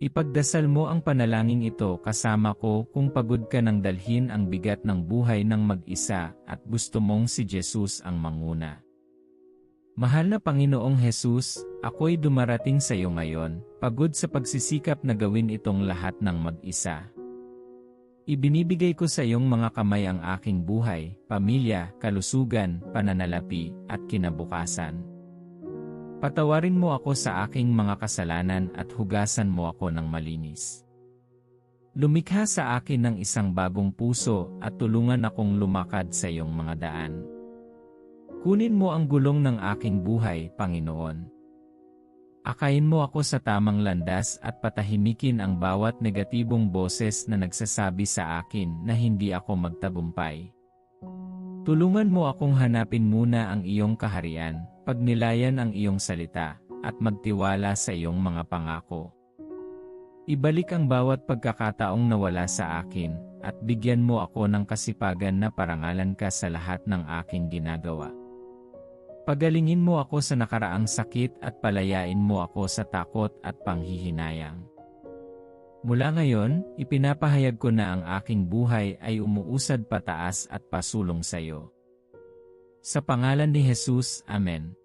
Ipagdasal mo ang panalangin ito kasama ko kung pagod ka ng dalhin ang bigat ng buhay ng mag-isa at gusto mong si Jesus ang manguna. Mahal na Panginoong Jesus, ako'y dumarating sa iyo ngayon, pagod sa pagsisikap na gawin itong lahat ng mag-isa. Ibinibigay ko sa iyong mga kamay ang aking buhay, pamilya, kalusugan, pananalapi, at kinabukasan. Patawarin mo ako sa aking mga kasalanan at hugasan mo ako ng malinis. Lumikha sa akin ng isang bagong puso at tulungan akong lumakad sa iyong mga daan. Kunin mo ang gulong ng aking buhay, Panginoon. Akayin mo ako sa tamang landas at patahimikin ang bawat negatibong boses na nagsasabi sa akin na hindi ako magtabumpay. Tulungan mo akong hanapin muna ang iyong kaharian, pagnilayan ang iyong salita, at magtiwala sa iyong mga pangako. Ibalik ang bawat pagkakataong nawala sa akin, at bigyan mo ako ng kasipagan na parangalan ka sa lahat ng aking ginagawa. Pagalingin mo ako sa nakaraang sakit at palayain mo ako sa takot at panghihinayang. Mula ngayon, ipinapahayag ko na ang aking buhay ay umuusad pataas at pasulong sa iyo. Sa pangalan ni Jesus, Amen.